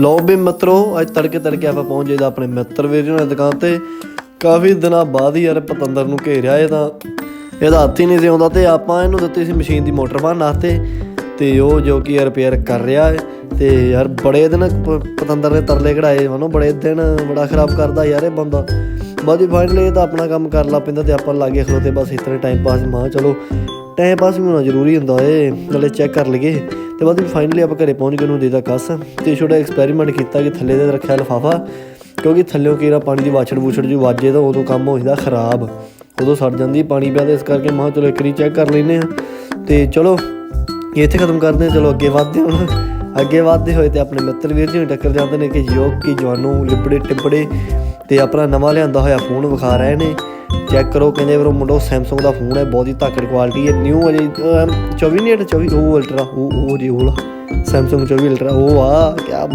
ਲੋ ਵੀ ਮਿੱਤਰੋ, ਅੱਜ ਤੜਕੇ ਤੜਕੇ ਆਪਾਂ ਪਹੁੰਚ ਜਾਈਦਾ ਆਪਣੇ ਮਿੱਤਰ ਵੀਰ ਜੀ ਦੀ ਦੁਕਾਨ ਤੇ। ਕਾਫੀ ਦਿਨਾਂ ਬਾਅਦ ਹੀ ਯਾਰ ਪਤੰਦਰ ਨੂੰ ਘੇਰਿਆ ਇਹ ਤਾਂ ਇਹਦਾ ਹੱਥ ਹੀ ਨਹੀਂ ਸੀ ਆਉਂਦਾ ਤੇ ਆਪਾਂ ਇਹਨੂੰ ਦਿੱਤੀ ਸੀ ਮਸ਼ੀਨ ਦੀ ਮੋਟਰ ਬੰਨ ਵਾਸਤੇ ਤੇ ਉਹ ਜੋ ਕਿ ਰਿਪੇਅਰ ਕਰ ਰਿਹਾ ਹੈ ਤੇ ਯਾਰ ਬੜੇ ਦਿਨ ਪ- ਪਤੰਦਰ ਨੇ ਤਰਲੇ ਕਢਾਏ, ਮਨੋ ਬੜੇ ਦਿਨ ਬੜਾ ਖਰਾਬ ਕਰਦਾ ਯਾਰ ਇਹ ਬੰਦਾ। ਬਾਜੀ ਫਾਈਨਲੀ ਇਹ ਤਾਂ ਆਪਣਾ ਕੰਮ ਕਰ ਲਾ ਪੈਂਦਾ ਤੇ ਆਪਾਂ ਲਾਗੇ ਖਲੋਤੇ ਬਸ ਇਸ ਤਰ੍ਹਾਂ ਟਾਈਮ ਪਾਸ ਮਾਂ ਚਲੋ ਟਾਈਮ ਪਾਸ ਵੀ ਹੋਣਾ ਜ਼ਰੂਰੀ ਹੁੰਦਾ ਏ, ਨਾਲੇ ਚੈੱਕ ਕਰ ਲਈਏ। ਤੇ ਬਾਅਦ ਵਿੱਚ ਫਾਈਨਲੀ ਆਪਾਂ ਘਰੇ ਪਹੁੰਚ ਗਏ ਉਹਨੂੰ ਦੇਦਾ ਕੱਸ ਤੇ ਛੋਟਾ ਐਕਸਪੈਰੀਮੈਂਟ ਕੀਤਾ ਕਿ ਥੱਲੇ ਦੇ ਰੱਖਿਆ ਲਫਾਫਾ, ਕਿਉਂਕਿ ਥੱਲੇੋਂ ਕੀਰਾ ਪਾਣੀ ਦੀ ਵਾਛੜ ਵੂਛੜ ਜੋ ਵਾਜੇ ਤਾਂ ਉਦੋਂ ਕੰਮ ਹੋ ਜਾਂਦਾ ਖਰਾਬ। ਉਦੋਂ ਸੜ ਜਾਂਦੀ ਪਾਣੀ ਪਿਆ ਤੇ ਇਸ ਕਰਕੇ ਮਾਂ ਚਲੋ ਇੱਕ ਵਾਰੀ ਚੈੱਕ ਕਰ ਲੈਨੇ ਆ ਤੇ ਚਲੋ ਇੱਥੇ ਖਤਮ ਕਰਦੇ ਹਾਂ। ਚਲੋ ਅੱਗੇ ਵਧਦੇ ਹਾਂ ਅੱਗੇ ਵਧਦੇ ਹੋਏ ਤੇ ਆਪਣੇ ਮਿੱਤਰ ਵੀਰ ਜੀ ਨੂੰ ਟੱਕਰ ਜਾਂਦੇ ਨੇ ਕਿ ਯੋਗ, ਕੀ ਜਵਾਨੂ, ਲਿਬੜੇ, ਟਿਬੜੇ ਤੇ ਆਪਣਾ ਨਵਾਂ ਲਿਆਂਦਾ ਹੋਇਆ ਫੋਨ ਵਿਖਾ ਰਹੇ ਨੇ। ਚੈੱਕ ਕਰੋ ਕਹਿੰਦੇ ਵੀਰੋ ਮੁੰਡੋ ਸੈਮਸੰਗ ਦਾ ਫੋਨ ਹੈ ਬਹੁਤ ਹੀ ਧਾਕੜ ਕੁਆਲਿਟੀ ਹੈ। ਨਿਊ ਅਜੇ ਅਮ, 24 ਨਹੀਂ 24 ਉਹ ਅਲਟਰਾ ਉਹ ਉਹ ਜੀ ਉਹ ਸੈਮਸੰਗ 24 ਅਲਟਰਾ ਉਹ ਆ ਕੀ ਬਾਤ